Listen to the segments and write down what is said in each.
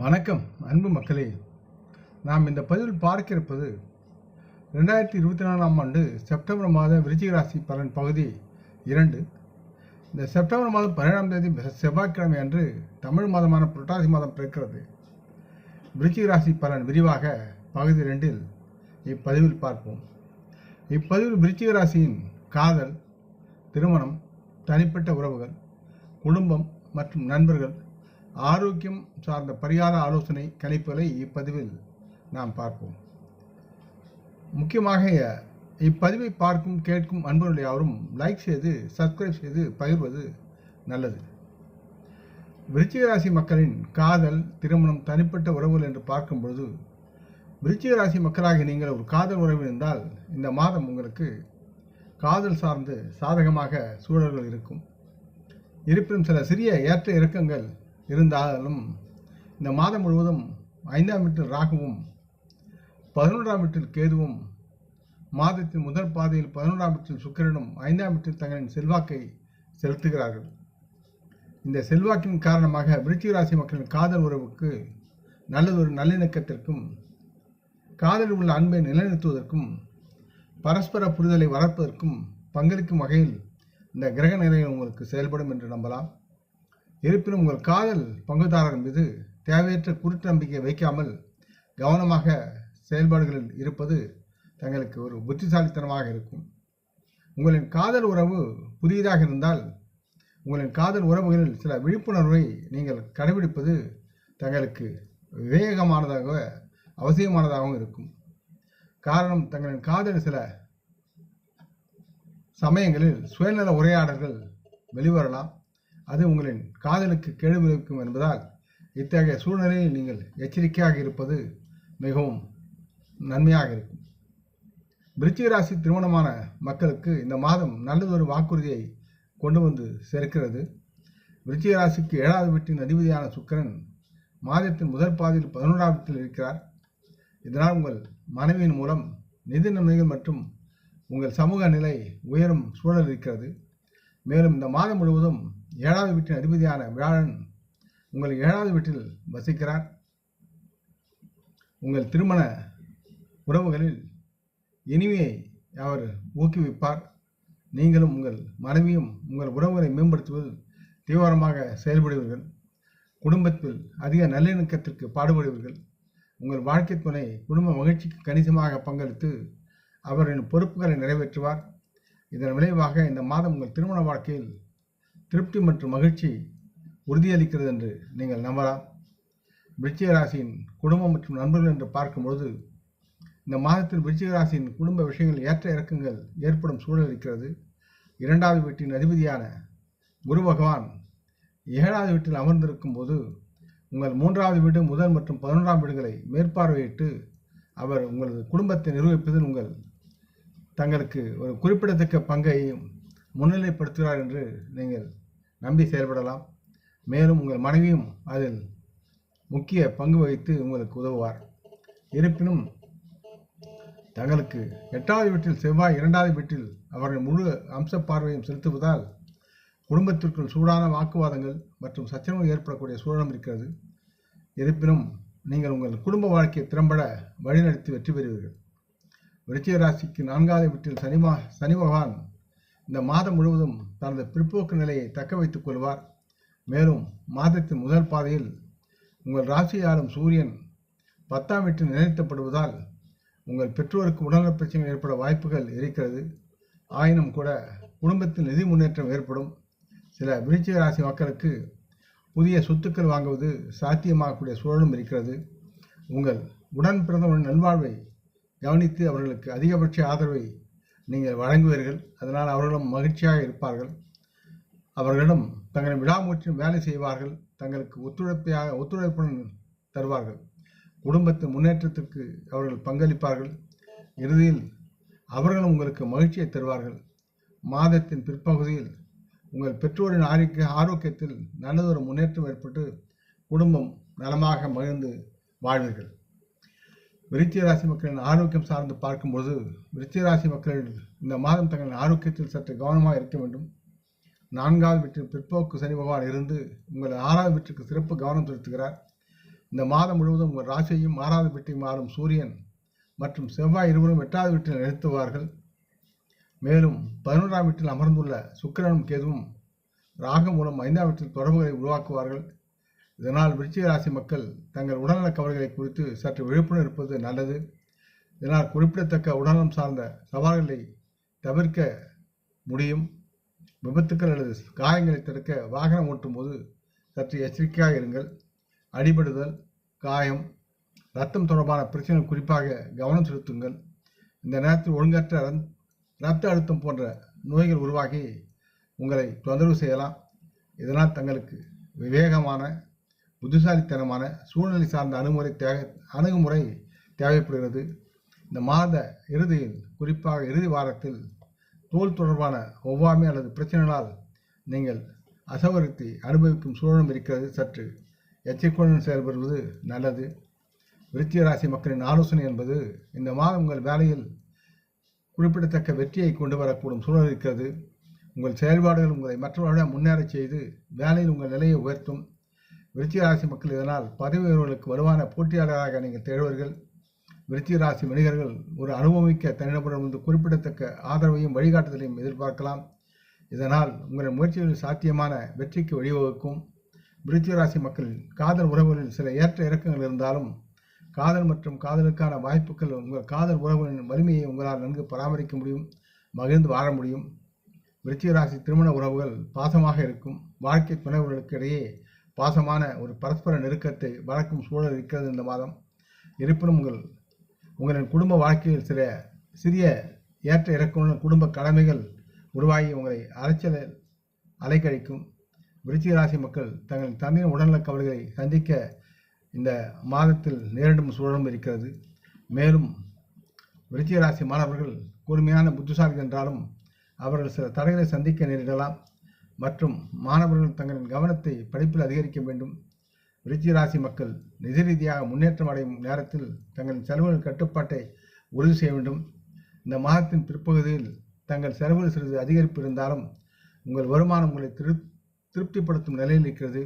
வணக்கம் அன்பு மக்களே. நாம் இந்த பதிவில் பார்க்க இருப்பது ரெண்டாயிரத்தி இருபத்தி நாலாம் ஆண்டு செப்டம்பர் மாத விருச்சிக ராசி பலன் பகுதி இரண்டு. இந்த செப்டம்பர் மாதம் பதினேழாம் தேதி செவ்வாய்க்கிழமை அன்று தமிழ் மாதமான புரட்டாசி மாதம் பிறக்கிறது. விருச்சிக ராசி பலன் விரிவாக பகுதி ரெண்டில் இப்பதிவில் பார்ப்போம். இப்பதிவில் விருச்சிக ராசியின் காதல் திருமணம் தனிப்பட்ட உறவுகள் குடும்பம் மற்றும் நண்பர்கள் ஆரோக்கியம் சார்ந்த பரிகார ஆலோசனை கணிப்புகளை இப்பதிவில் நாம் பார்ப்போம். முக்கியமாக இப்பதிவை பார்க்கும் கேட்கும் அன்பர்கள் யாவரும் லைக் செய்து சப்ஸ்கிரைப் செய்து பகிர்வது நல்லது. விருச்சிகராசி மக்களின் காதல் திருமணம் தனிப்பட்ட உறவுகள் என்று பார்க்கும் பொழுது மக்களாக நீங்கள் ஒரு காதல் உறவு இருந்தால் இந்த மாதம் உங்களுக்கு காதல் சார்ந்து சாதகமாக சூழல்கள் இருக்கும். இருப்பினும் சில சிறிய ஏற்ற இறக்கங்கள் இருந்தாலும் இந்த மாதம் முழுவதும் ஐந்தாம் வீட்டில் ராகுவும் பதினொன்றாம் வீட்டில் கேதுவும் மாதத்தின் முதல் பாதையில் பதினொன்றாம் வீட்டில் சுக்கிரனும் ஐந்தாம் வீட்டில் தங்களின் செல்வாக்கை செலுத்துகிறார்கள். இந்த செல்வாக்கின் காரணமாக விருச்சிக ராசி மக்களின் காதல் உறவுக்கு நல்லதொரு நல்லிணக்கத்திற்கும் காதலில் உள்ள அன்பை நிலைநிறுத்துவதற்கும் பரஸ்பர புரிதலை வளர்ப்பதற்கும் பங்களிக்கும் வகையில் இந்த கிரக நிலைகள் உங்களுக்கு செயல்படும் என்று நம்பலாம். இருப்பினும் உங்கள் காதல் பங்குதாரர் மீது தேவையற்ற குருட்டு நம்பிக்கை வைக்காமல் கவனமாக செயல்பாடுகளில் இருப்பது தங்களுக்கு ஒரு புத்திசாலித்தனமாக இருக்கும். உங்களின் காதல் உறவு புதியதாக இருந்தால் உங்களின் காதல் உறவுகளில் சில விழிப்புணர்வை நீங்கள் கடைபிடிப்பது தங்களுக்கு விவேகமானதாக அவசியமானதாகவும் இருக்கும். காரணம் தங்களின் காதல் சில சமயங்களில் சுயநல உரையாடல்கள் வெளிவரலாம். அது உங்களின் காதலுக்கு கேடு விளைவிக்கும் என்பதால் இத்தகைய சூழ்நிலையில் நீங்கள் எச்சரிக்கையாக இருப்பது மிகவும் நன்மையாக இருக்கும். விருச்சிக ராசி திருமணமான மக்களுக்கு இந்த மாதம் நல்லதொரு வாக்குறுதியை கொண்டு வந்து சேர்க்கிறது. விருச்சிக ராசிக்கு ஏழாவது வீட்டின் அதிபதியான சுக்கிரன் மாதத்தின் முதல் பாதியில் பதினொன்றாம் வீட்டில் இருக்கிறார். இதனால் உங்கள் மனைவியின் மூலம் நிதி நன்மைகள் மற்றும் உங்கள் சமூக நிலை உயரும் சூழல் இருக்கிறது. மேலும் இந்த மாதம் முழுவதும் ஏழாவது வீட்டின் அதிபதியான வியாழன் உங்கள் ஏழாவது வீட்டில் வசிக்கிறார். உங்கள் திருமண உறவுகளில் இனிமையை அவர் ஊக்குவிப்பார். நீங்களும் உங்கள் மனைவியும் உங்கள் உறவுகளை மேம்படுத்துவதில் தீவிரமாக செயல்படுவீர்கள். குடும்பத்தில் அதிக நல்லிணக்கத்திற்கு பாடுபடுவீர்கள். உங்கள் வாழ்க்கை துணை குடும்ப மகிழ்ச்சிக்கு கணிசமாக பங்களித்து அவரின் பொறுப்புகளை நிறைவேற்றுவார். இதன் விளைவாக இந்த மாதம் உங்கள் திருமண வாழ்க்கையில் திருப்தி மற்றும் மகிழ்ச்சி உறுதியளிக்கிறது என்று நீங்கள் நம்பலாம். விருச்சிக ராசியின் குடும்பம் மற்றும் நண்பர்கள் என்று பார்க்கும்பொழுது இந்த மாதத்தில் விருச்சிக ராசியின் குடும்ப விஷயங்கள் ஏற்ற இறக்கங்கள் ஏற்படும் சூழல் இருக்கிறது. இரண்டாவது வீட்டின் அதிபதியான குரு பகவான் ஏழாவது வீட்டில் அமர்ந்திருக்கும் போது உங்கள் மூன்றாவது வீடு முதல் மற்றும் பதினொன்றாம் வீடுகளை மேற்பார்வையிட்டு அவர் உங்களது குடும்பத்தை நிர்வகிப்பதில் உங்கள் தங்களுக்கு ஒரு குறிப்பிடத்தக்க பங்கையும் முன்னிலைப்படுத்துகிறார் என்று நீங்கள் நம்பி செயல்படலாம். மேலும் உங்கள் மனைவியும் அதில் முக்கிய பங்கு வகித்து உங்களுக்கு உதவுவார். இருப்பினும் தங்களுக்கு எட்டாவது வீட்டில் செவ்வாய் இரண்டாவது வீட்டில் அவர்கள் முழு அம்ச பார்வையும் செலுத்துவதால் குடும்பத்திற்குள் சூடான வாக்குவாதங்கள் மற்றும் சச்சரவு ஏற்படக்கூடிய சூழலும் இருக்கிறது. இருப்பினும் நீங்கள் உங்கள் குடும்ப வாழ்க்கையை திறம்பட வழிநடத்தி வெற்றி பெறுவீர்கள். விருச்சிக ராசிக்கு நான்காவது வீட்டில் சனிமா சனி பகவான் இந்த மாதம் முழுவதும் தனது பிற்போக்கு நிலையை தக்க வைத்துக் கொள்வார். மேலும் மாதத்தின் முதல் பாதையில் உங்கள் ராசியாரும் சூரியன் பத்தாம் வீட்டில் நிலைத்தப்படுவதால் உங்கள் பெற்றோருக்கு உடல்நல பிரச்சனைகள் ஏற்பட வாய்ப்புகள் இருக்கிறது. ஆயினும் கூட குடும்பத்தில் நிதி முன்னேற்றம் ஏற்படும். சில விருச்சிக ராசி மக்களுக்கு புதிய சொத்துக்கள் வாங்குவது சாத்தியமாகக்கூடிய சூழலும் இருக்கிறது. உங்கள் உடன் பிறந்தவரின் நல்வாழ்வை கவனித்து அவர்களுக்கு அதிகபட்ச ஆதரவை நீங்கள் வழங்குவீர்கள். அதனால் அவர்களும் மகிழ்ச்சியாக இருப்பார்கள். அவர்களிடம் தங்களின் விடாமுயற்சியும் வேலை செய்வார்கள். தங்களுக்கு ஒத்துழைப்பையாக ஒத்துழைப்புடன் தருவார்கள். குடும்பத்தின் முன்னேற்றத்திற்கு அவர்கள் பங்களிப்பார்கள். இறுதியில் அவர்களும் உங்களுக்கு மகிழ்ச்சியை தருவார்கள். மாதத்தின் பிற்பகுதியில் உங்கள் பெற்றோரின் ஆரோக்கிய ஆரோக்கியத்தில் நல்லதொரு முன்னேற்றம் ஏற்பட்டு குடும்பம் நலமாக மகிழ்ந்து வாழ்வீர்கள். விருச்சிக ராசி மக்களின் ஆரோக்கியம் சார்ந்து பார்க்கும்போது விருச்சிக ராசி மக்கள் இந்த மாதம் தங்களின் ஆரோக்கியத்தில் சற்று கவனமாக இருக்க வேண்டும். நான்காவது வீட்டில் பிற்போக்கு சனி பகவான் இருந்து உங்கள் ஆறாவது வீட்டிற்கு சிறப்பு கவனம் செலுத்துகிறார். இந்த மாதம் முழுவதும் உங்கள் ராசியையும் ஆறாவது வீட்டையும் ஆளும் சூரியன் மற்றும் செவ்வாய் இருவரும் எட்டாவது வீட்டில் நிறுத்துவார்கள் மேலும் பதினொன்றாம் வீட்டில் அமர்ந்துள்ள சுக்கிரனும் கேதுவும் ராகம் மூலம் ஐந்தாம் வீட்டில் தொடர்புகளை உருவாக்குவார்கள். இதனால் விருச்சிக ராசி மக்கள் தங்கள் உடல்நல கவலைகளை குறித்து சற்று விழிப்புணர்வு இருப்பது நல்லது. இதனால் குறிப்பிடத்தக்க உடல்நலம் சார்ந்த சவால்களை தவிர்க்க முடியும். விபத்துக்கள் அல்லது காயங்களை தடுக்க வாகனம் ஓட்டும் போது சற்று எச்சரிக்கையாக இருங்கள். அடிபடுதல் காயம் ரத்தம் தொடர்பான பிரச்சனைகள் குறிப்பாக கவனம் செலுத்துங்கள். இந்த நேரத்தில் ஒழுங்கற்ற ரத்த அழுத்தம் போன்ற நோய்கள் உருவாகி உங்களை தொந்தரவு செய்யலாம். இதனால் தங்களுக்கு விவேகமான புத்திசாலித்தனமான சூழ்நிலை சார்ந்த அணுமுறை தேவை அணுகுமுறை தேவைப்படுகிறது. இந்த மாத இறுதியில் குறிப்பாக இறுதி வாரத்தில் தோல் தொடர்பான ஒவ்வாமை அல்லது பிரச்சனைகளால் நீங்கள் அசவருத்தி அனுபவிக்கும் சூழலும் இருக்கிறது. சற்று எச்சரிக்கையுடன் செயல்படுவது நல்லது. விருச்சிக ராசி மக்களின் ஆலோசனை என்பது இந்த மாதம் உங்கள் வேலையில் குறிப்பிடத்தக்க வெற்றியை கொண்டு வரக்கூடும் சூழல் இருக்கிறது. உங்கள் செயல்பாடுகள் உங்களை மற்றவர்களிடம் முன்னேறச் செய்து வேலையில் உங்கள் நிலையை உயர்த்தும். விருச்சிகராசி மக்கள் இதனால் பதவி உயர்வுகளுக்கு வலுவான போட்டியாளராக நீங்கள் திகழ்வீர்கள். விருச்சிகராசி வணிகர்கள் மனிதர்கள் ஒரு அனுபவமிக்க தனிநபரிடமிருந்து குறிப்பிடத்தக்க ஆதரவையும் வழிகாட்டுதலையும் எதிர்பார்க்கலாம். இதனால் உங்கள் முயற்சிகளில் சாத்தியமான வெற்றிக்கு வழிவகுக்கும். விருச்சிகராசி ராசி மக்களின் காதல் உறவுகளில் சில ஏற்ற இறக்கங்கள் இருந்தாலும் காதல் மற்றும் காதலுக்கான வாய்ப்புகள் உங்கள் காதல் உறவுகளின் வலிமையை உங்களால் நன்கு பராமரிக்க முடியும் மகிழ்ந்து வாழ முடியும். விருச்சிகராசி திருமண உறவுகள் பாசமாக இருக்கும். வாழ்க்கை துணைவர்களுக்கு இடையே பாசமான ஒரு பரஸ்பர நெருக்கத்தை வளர்க்கும் சூழல் இருக்கிறது இந்த மாதம். இருப்பினும் உங்கள் உங்களின் குடும்ப வாழ்க்கையில் சில சிறிய ஏற்ற இறக்கமுள்ள குடும்ப கடமைகள் உருவாகி உங்களை அலைச்சல் அலைக்கழிக்கும் விருச்சிக ராசி மக்கள் தங்கள் தண்ணீர் உடல்நலக் கவலைகளை சந்திக்க இந்த மாதத்தில் நேரிடும் சூழலும் இருக்கிறது. மேலும் விருச்சிக ராசி மாணவர்கள் கூர்மையான புத்திசாலிகள் என்றாலும் அவர்கள் சில தடைகளை சந்திக்க நேரிடலாம். மற்றும் மாணவர்கள் தங்களின் கவனத்தை படிப்பில் அதிகரிக்க வேண்டும். விருச்சிக ராசி மக்கள் நிதி ரீதியாக முன்னேற்றம் அடையும் நேரத்தில் தங்களின் செலவுகள் கட்டுப்பாட்டை உறுதி செய்ய வேண்டும். இந்த மாதத்தின் பிற்பகுதியில் தங்கள் செலவுகள் சிறிது அதிகரிப்பு இருந்தாலும் உங்கள் வருமானம் உங்களை திரு திருப்திப்படுத்தும் நிலையில் இருக்கிறது.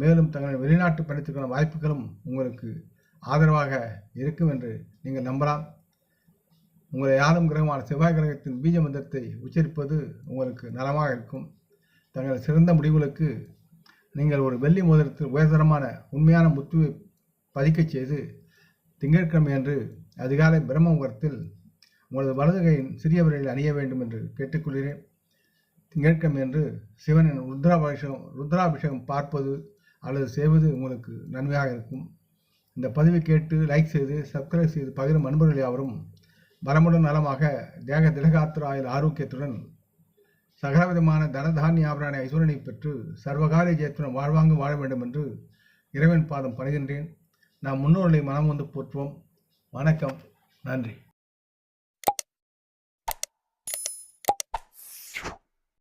மேலும் தங்களின் வெளிநாட்டு பயணத்திற்கான வாய்ப்புகளும் உங்களுக்கு ஆதரவாக இருக்கும் என்று நீங்கள் நம்பலாம். உங்களை ஆளும் கிரகமான செவ்வாய் கிரகத்தின் பீஜ மந்திரத்தை உச்சரிப்பது உங்களுக்கு நலமாக இருக்கும். தங்கள் சிறந்த முடிவுகளுக்கு நீங்கள் ஒரு வெள்ளி மோதிரத்தில் உயர்தரமான உண்மையான முத்துவை பதிக்கச் செய்து திங்கட்கிழமை அன்று அதிகாலை பிரம்ம முகூர்த்தத்தில் உங்களது வலது கையின் சிறிய விரலில் அணிய வேண்டும் என்று கேட்டுக்கொள்கிறேன். திங்கட்கிழமை அன்று சிவனின் ருத்ராபிஷேகம் ருத்ராபிஷேகம் பார்ப்பது அல்லது செய்வது உங்களுக்கு நன்மையாக இருக்கும். இந்த பதிவை கேட்டு லைக் செய்து சப்ஸ்கிரைப் செய்து பகிரும் அன்பர்கள் யாவரும் வரமுடன் நலமாக தேக திலகாத்திர ஆயுள் ஆரோக்கியத்துடன் சகலவிதமான தனதானிய ஆபரான ஐஸ்வரனை பெற்று சர்வகாரிய ஜெயத்துடன் வாழ்வாங்க வாழ வேண்டும் என்று இறைவன் பாதம் பணிகின்றேன். நாம் முன்னோர்களை மனம் வந்து போற்றுவோம். வணக்கம். நன்றி.